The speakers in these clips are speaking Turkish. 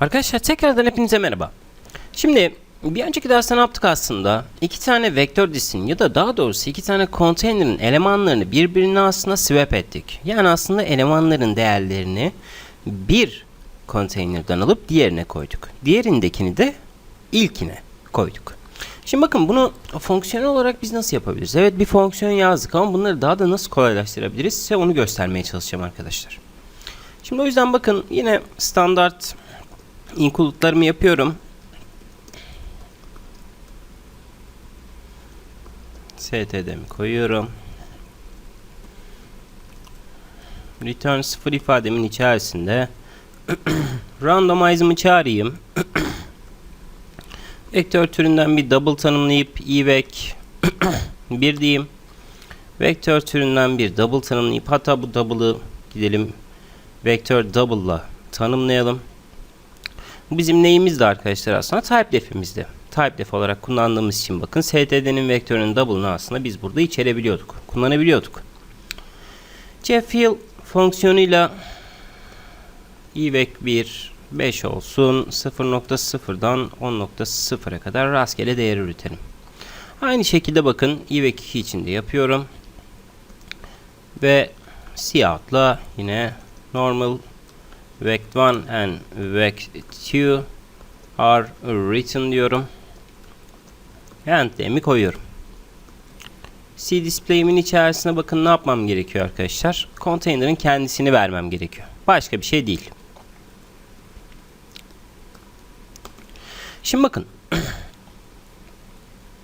Arkadaşlar tekrardan hepinize merhaba. Şimdi bir önceki derste ne yaptık aslında? İki tane vektör dizisinin ya da daha doğrusu iki tane konteynerin elemanlarını birbirine aslında swap ettik. Yani aslında elemanların değerlerini bir konteynerden alıp diğerine koyduk. Diğerindekini de ilkine koyduk. Şimdi bakın bunu fonksiyonel olarak biz nasıl yapabiliriz? Evet bir fonksiyon yazdık ama bunları daha da nasıl kolaylaştırabiliriz? Size onu göstermeye çalışacağım arkadaşlar. Şimdi o yüzden bakın yine standart include'larımı yapıyorum. std'mi koyuyorum. Return 0 ifademin içerisinde randomize'ımı çağırayım. Vektör türünden bir double tanımlayıp evac 1 diyeyim. Vektör türünden bir double tanımlayıp hatta bu double'ı gidelim vektör double'la tanımlayalım. Bizim neyimizdi arkadaşlar aslında? Typedef'imizdi. Typedef olarak kullandığımız için bakın std'nin vektörünün double'ını aslında biz burada içerebiliyorduk. Kullanabiliyorduk. cfill fonksiyonuyla evac 1 5 olsun 0.0'dan 10.0'a kadar rastgele değer üretelim. Aynı şekilde bakın evac 2 için de yapıyorum. Ve cout'la yine normal vect1 and vect2 are written diyorum. End'lerimi koyuyorum. C display'imin içerisine bakın ne yapmam gerekiyor arkadaşlar. Container'ın kendisini vermem gerekiyor. Başka bir şey değil. Şimdi bakın.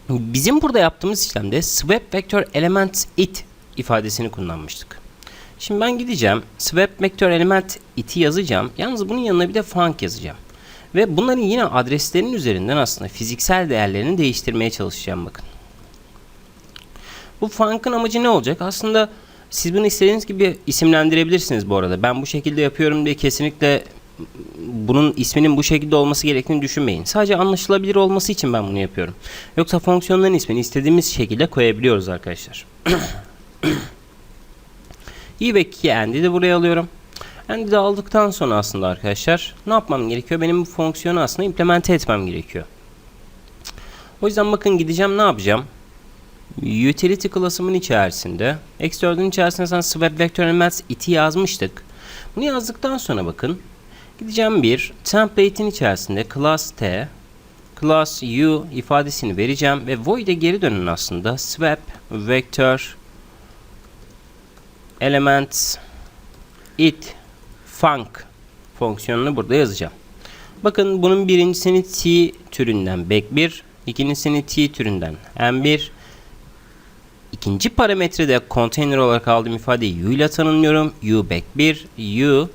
Bizim burada yaptığımız işlemde swap vector element it ifadesini kullanmıştık. Şimdi ben gideceğim. Swap vector element it'i yazacağım. Yalnız bunun yanına bir de func yazacağım. Ve bunların yine adreslerin üzerinden aslında fiziksel değerlerini değiştirmeye çalışacağım bakın. Bu func'ın amacı ne olacak? Aslında siz bunu istediğiniz gibi isimlendirebilirsiniz bu arada. Ben bu şekilde yapıyorum diye kesinlikle bunun isminin bu şekilde olması gerektiğini düşünmeyin. Sadece anlaşılabilir olması için ben bunu yapıyorum. Yoksa fonksiyonların ismini istediğimiz şekilde koyabiliyoruz arkadaşlar. i ve 2 end'i de buraya alıyorum. End'i de aldıktan sonra aslında arkadaşlar ne yapmam gerekiyor? Benim bu fonksiyonu aslında implemente etmem gerekiyor. O yüzden bakın gideceğim ne yapacağım? Utility class'ımın içerisinde X4'ün içerisinde sen swap vector elements it'i yazmıştık. Bunu yazdıktan sonra bakın gideceğim bir template'in içerisinde class t class u ifadesini vereceğim ve void'e geri dönün aslında swap vector elements it func fonksiyonunu burada yazacağım. Bakın bunun birincisini t türünden back 1, ikincisini t türünden m1, ikinci parametrede container olarak aldığım ifadeyi u ile tanımlıyorum. u back 1, u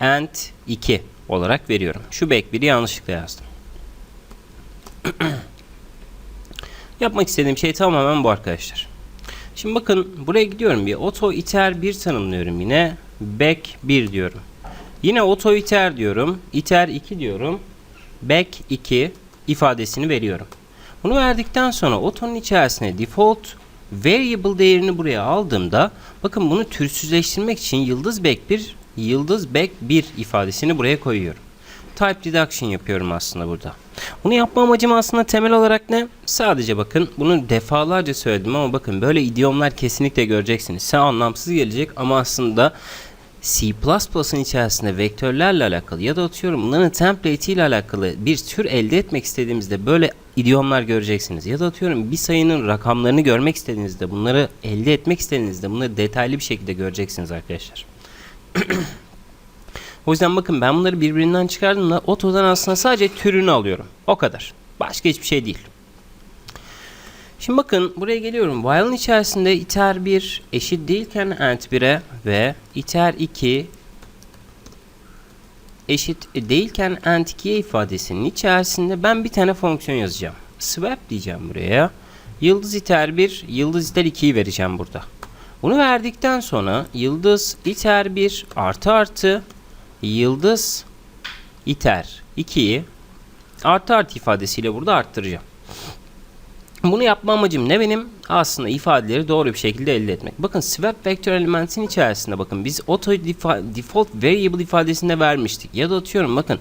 and 2 olarak veriyorum. Şu back 1'i yanlışlıkla yazdım. Yapmak istediğim şey tamamen bu arkadaşlar. Şimdi bakın buraya gidiyorum bir auto iter 1 tanımlıyorum yine. Back 1 diyorum. Yine auto iter diyorum. iter 2 diyorum. Back 2 ifadesini veriyorum. Bunu verdikten sonra auto'nun içerisine default variable değerini buraya aldığımda bakın bunu türsüzleştirmek için yıldız back 1 yıldız back 1 ifadesini buraya koyuyorum. Type deduction yapıyorum aslında burada. Bunu yapma amacım aslında temel olarak ne? Sadece bakın bunu defalarca söyledim ama bakın böyle idiomlar kesinlikle göreceksiniz. Sen anlamsız gelecek ama aslında C++'ın içerisinde vektörlerle alakalı ya da atıyorum bunların template ile alakalı bir tür elde etmek istediğimizde böyle idiomlar göreceksiniz. Ya da atıyorum bir sayının rakamlarını görmek istediğinizde bunları elde etmek istediğinizde bunları detaylı bir şekilde göreceksiniz arkadaşlar. O yüzden bakın ben bunları birbirinden çıkardığımda otodan aslında sadece türünü alıyorum. O kadar. Başka hiçbir şey değil. Şimdi bakın buraya geliyorum. While'ın içerisinde iter 1 eşit değilken end 1'e ve iter 2 eşit değilken end 2'ye ifadesinin içerisinde ben bir tane fonksiyon yazacağım. Swap diyeceğim buraya. Yıldız iter 1, yıldız iter 2'yi vereceğim burada. Bunu verdikten sonra yıldız iter 1 artı artı yıldız iter 2'yi artı artı ifadesiyle burada arttıracağım. Bunu yapma amacım ne benim? Aslında ifadeleri doğru bir şekilde elde etmek. Bakın swap vektör elementin içerisinde bakın biz auto defa- default variable ifadesinde vermiştik. Ya da atıyorum bakın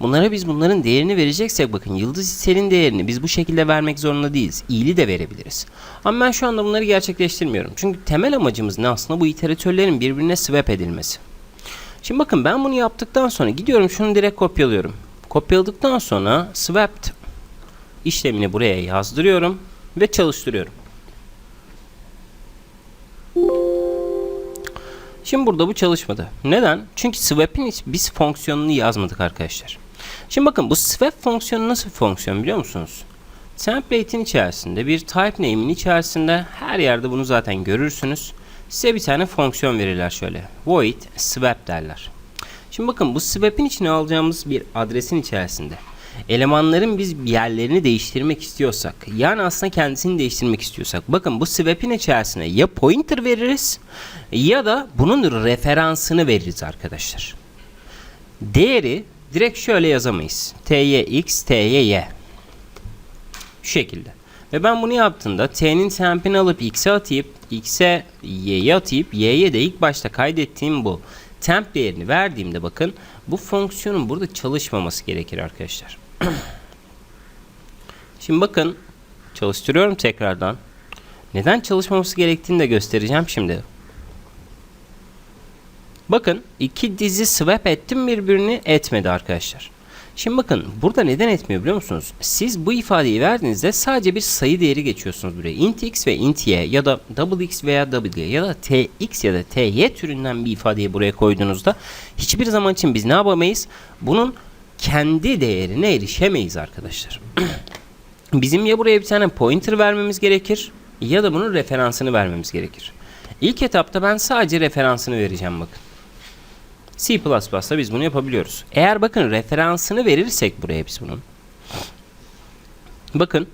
bunlara biz bunların değerini vereceksek bakın yıldız hissenin değerini biz bu şekilde vermek zorunda değiliz. İyili de verebiliriz. Ama ben şu anda bunları gerçekleştirmiyorum. Çünkü temel amacımız ne aslında bu iteratörlerin birbirine swap edilmesi. Şimdi bakın ben bunu yaptıktan sonra gidiyorum şunu direkt kopyalıyorum. Kopyaladıktan sonra swapped işlemini buraya yazdırıyorum ve çalıştırıyorum. Şimdi burada bu çalışmadı. Neden? Çünkü swap'in biz fonksiyonunu yazmadık arkadaşlar. Şimdi bakın bu swap fonksiyonu nasıl bir fonksiyon biliyor musunuz? Template'in içerisinde bir type name'in içerisinde her yerde bunu zaten görürsünüz. Size bir tane fonksiyon verirler şöyle. Void swap derler. Şimdi bakın bu swap'in içine alacağımız bir adresin içerisinde elemanların biz yerlerini değiştirmek istiyorsak yani aslında kendisini değiştirmek istiyorsak bakın bu swap'in içerisine ya pointer veririz ya da bunun referansını veririz arkadaşlar. Değeri direkt şöyle yazamayız. tyx, tyy. Şu şekilde. Ve ben bunu yaptığımda t'nin tempini alıp x'e atayıp x'e y'ye atayıp y'ye de ilk başta kaydettiğim bu temp değerini verdiğimde bakın bu fonksiyonun burada çalışmaması gerekir arkadaşlar. Şimdi bakın çalıştırıyorum tekrardan. Neden çalışmaması gerektiğini de göstereceğim şimdi. Bakın iki dizi swap ettim birbirini etmedi arkadaşlar. Şimdi bakın burada neden etmiyor biliyor musunuz? Siz bu ifadeyi verdiğinizde sadece bir sayı değeri geçiyorsunuz buraya. int x ve int y ya da double x veya double y ya da tx ya da ty türünden bir ifadeyi buraya koyduğunuzda hiçbir zaman için biz ne yapamayız? Bunun kendi değerine erişemeyiz arkadaşlar. Bizim ya buraya bir tane pointer vermemiz gerekir ya da bunun referansını vermemiz gerekir. İlk etapta ben sadece referansını vereceğim bakın. C++'da biz bunu yapabiliyoruz. Eğer bakın referansını verirsek buraya biz bunun. Bakın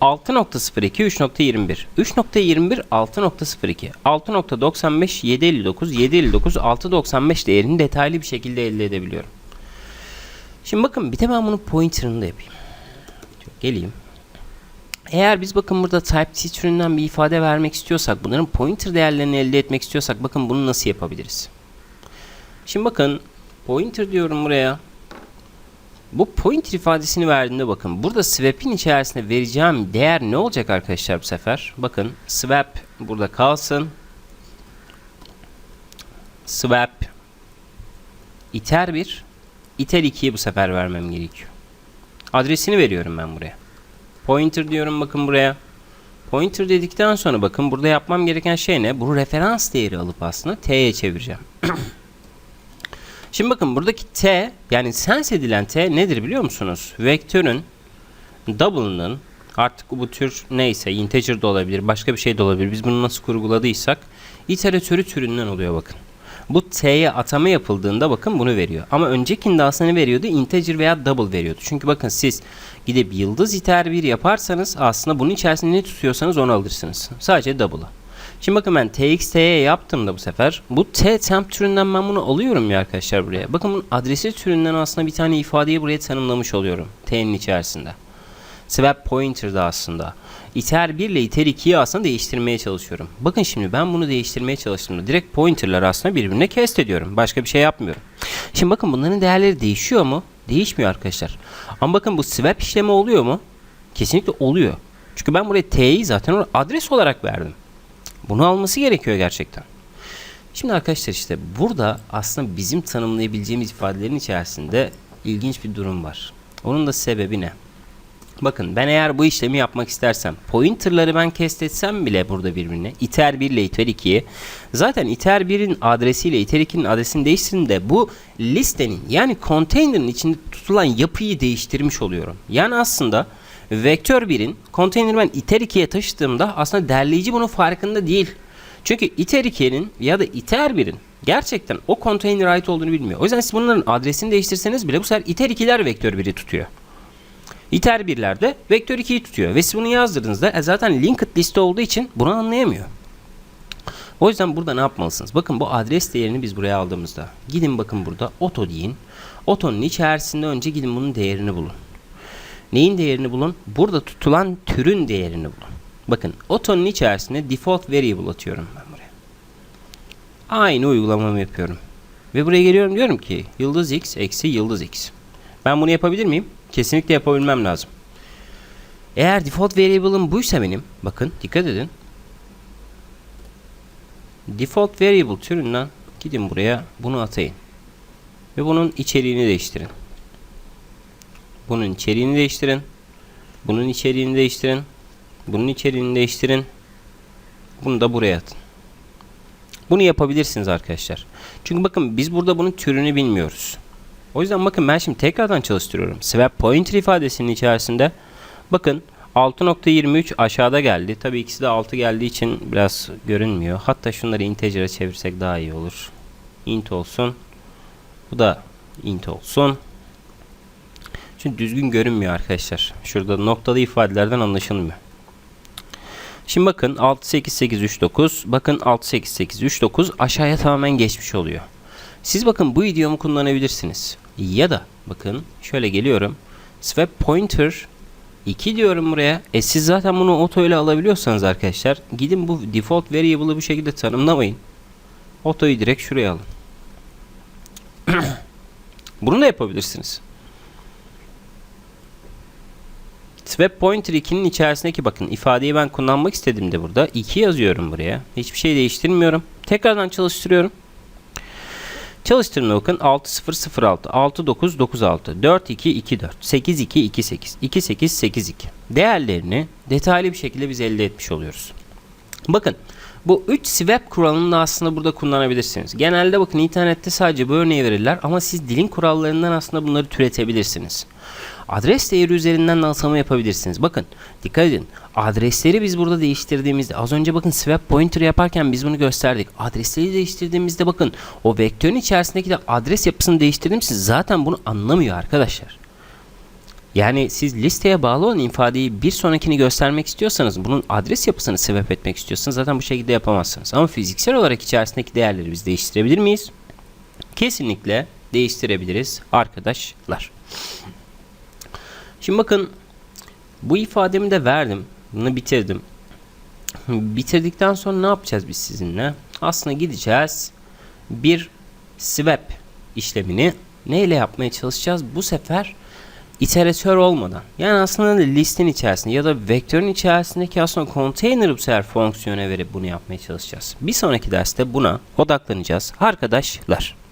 6.02 3.21 3.21 6.02 6.95 759 759 6.95 değerini detaylı bir şekilde elde edebiliyorum. Şimdi bakın bir de ben bunun pointer'ını da yapayım. Geleyim. Eğer biz bakın burada type-C türünden bir ifade vermek istiyorsak, bunların pointer değerlerini elde etmek istiyorsak bakın bunu nasıl yapabiliriz? Şimdi bakın pointer diyorum buraya. Bu pointer ifadesini verdiğinde bakın burada swap'in içerisinde vereceğim değer ne olacak arkadaşlar bu sefer? Bakın swap burada kalsın. Swap iter 1 iter 2'yi bu sefer vermem gerekiyor. Adresini veriyorum ben buraya. Pointer diyorum bakın buraya. Pointer dedikten sonra bakın burada yapmam gereken şey ne? Bu referans değeri alıp aslında t'ye çevireceğim. Şimdi bakın buradaki t yani sense edilen t nedir biliyor musunuz? Vektörün double'ının artık bu tür neyse integer de olabilir başka bir şey de olabilir. Biz bunu nasıl kurguladıysak iteratörü türünden oluyor bakın. Bu t'ye atama yapıldığında bakın bunu veriyor. Ama öncekinde aslında ne veriyordu? Integer veya double veriyordu. Çünkü bakın siz gidip yıldız iter bir yaparsanız aslında bunun içerisinde ne tutuyorsanız onu alırsınız. Sadece double'ı. Şimdi bakın ben tx t'ye yaptığımda bu sefer bu t temp türünden ben bunu alıyorum ya arkadaşlar buraya. Bakın bunun adresi türünden aslında bir tane ifadeyi buraya tanımlamış oluyorum. t'nin içerisinde. Swap pointer da aslında. iter 1 ile iter 2'yi aslında değiştirmeye çalışıyorum. Bakın şimdi ben bunu değiştirmeye çalıştığımda direkt pointerlar aslında birbirine kest ediyorum. Başka bir şey yapmıyorum. Şimdi bakın bunların değerleri değişiyor mu? Değişmiyor arkadaşlar. Ama bakın bu swap işlemi oluyor mu? Kesinlikle oluyor. Çünkü ben buraya t'yi zaten adres olarak verdim. Bunu alması gerekiyor gerçekten. Şimdi arkadaşlar işte burada aslında bizim tanımlayabileceğimiz ifadelerin içerisinde ilginç bir durum var. Onun da sebebi ne? Bakın ben eğer bu işlemi yapmak istersem pointerları ben kestetsem bile burada birbirine iter 1 ile iter 2'yi zaten iter 1'in adresiyle iter 2'nin adresini değiştirdiğinde bu listenin yani container'ın içinde tutulan yapıyı değiştirmiş oluyorum. Yani aslında vektör 1'in konteyner ben iter 2'ye taşıdığımda aslında derleyici bunun farkında değil. Çünkü iter 2'nin ya da iter 1'in gerçekten o konteyner ait olduğunu bilmiyor. O yüzden siz bunların adresini değiştirseniz bile bu sefer iter 2'ler vektör 1'i tutuyor. İter 1'ler de vektör 2'yi tutuyor. Ve siz bunu yazdırdığınızda e, zaten linked liste olduğu için bunu anlayamıyor. O yüzden burada ne yapmalısınız? Bakın bu adres değerini biz buraya aldığımızda gidin bakın burada auto deyin. Auto'nun içerisinde önce gidin bunun değerini bulun. Neyin değerini bulun? Burada tutulan türün değerini bulun. Bakın otonun içerisine default variable atıyorum ben buraya. Aynı uygulamamı yapıyorum. Ve buraya geliyorum diyorum ki yıldız x eksi yıldız x. Ben bunu yapabilir miyim? Kesinlikle yapabilmem lazım. Eğer default variable'ım buysa benim, bakın dikkat edin. Default variable türünden gidin buraya bunu atayın. Ve bunun içeriğini değiştirin. Bunun içeriğini değiştirin. Bunun içeriğini değiştirin. Bunun içeriğini değiştirin. Bunu da buraya atın. Bunu yapabilirsiniz arkadaşlar. Çünkü bakın biz burada bunun türünü bilmiyoruz. O yüzden bakın ben şimdi tekrardan çalıştırıyorum. Swap pointer ifadesinin içerisinde bakın 6.23 aşağıda geldi. Tabii ikisi de 6 geldiği için biraz görünmüyor. Hatta şunları integer'e çevirsek daha iyi olur. int olsun. Bu da int olsun. Çünkü düzgün görünmüyor arkadaşlar. Şurada noktalı ifadelerden anlaşılmıyor. Şimdi bakın 6 8 8 3 9. Bakın 6 8 8 3 9 aşağıya tamamen geçmiş oluyor. Siz bakın bu idiomu kullanabilirsiniz. Ya da bakın şöyle geliyorum. Swap pointer 2 diyorum buraya. E siz zaten bunu auto ile alabiliyorsanız arkadaşlar gidin bu default variable'ı bu şekilde tanımlamayın. Auto'yu direkt şuraya alın. bunu da yapabilirsiniz. Swap pointer 2'nin içerisindeki bakın ifadeyi ben kullanmak istedim de burada. 2 yazıyorum buraya. Hiçbir şey değiştirmiyorum. Tekrardan çalıştırıyorum. Çalıştırma bakın 6006 6996 4224 8228 2882 değerlerini detaylı bir şekilde biz elde etmiş oluyoruz. Bakın bu 3 swap kuralını da aslında burada kullanabilirsiniz. Genelde bakın internette sadece bu örneği verirler ama siz dilin kurallarından aslında bunları türetebilirsiniz. Adres değeri üzerinden de atama yapabilirsiniz. Bakın dikkat edin. Adresleri biz burada değiştirdiğimizde az önce bakın swap pointer yaparken biz bunu gösterdik. Adresleri değiştirdiğimizde bakın o vektörün içerisindeki de adres yapısını değiştirdiğimizde zaten bunu anlamıyor arkadaşlar. Yani siz listeye bağlı olan ifadeyi bir sonrakini göstermek istiyorsanız bunun adres yapısını sebep etmek istiyorsanız zaten bu şekilde yapamazsınız. Ama fiziksel olarak içerisindeki değerleri biz değiştirebilir miyiz? Kesinlikle değiştirebiliriz arkadaşlar. Şimdi bakın bu ifademi de verdim. Bunu bitirdim. Bitirdikten sonra ne yapacağız biz sizinle? Aslında gideceğiz. Bir swap işlemini neyle yapmaya çalışacağız? Bu sefer iteratör olmadan. Yani aslında listin içerisinde ya da vektörün içerisindeki aslında container bu sefer fonksiyona verip bunu yapmaya çalışacağız. Bir sonraki derste buna odaklanacağız arkadaşlar.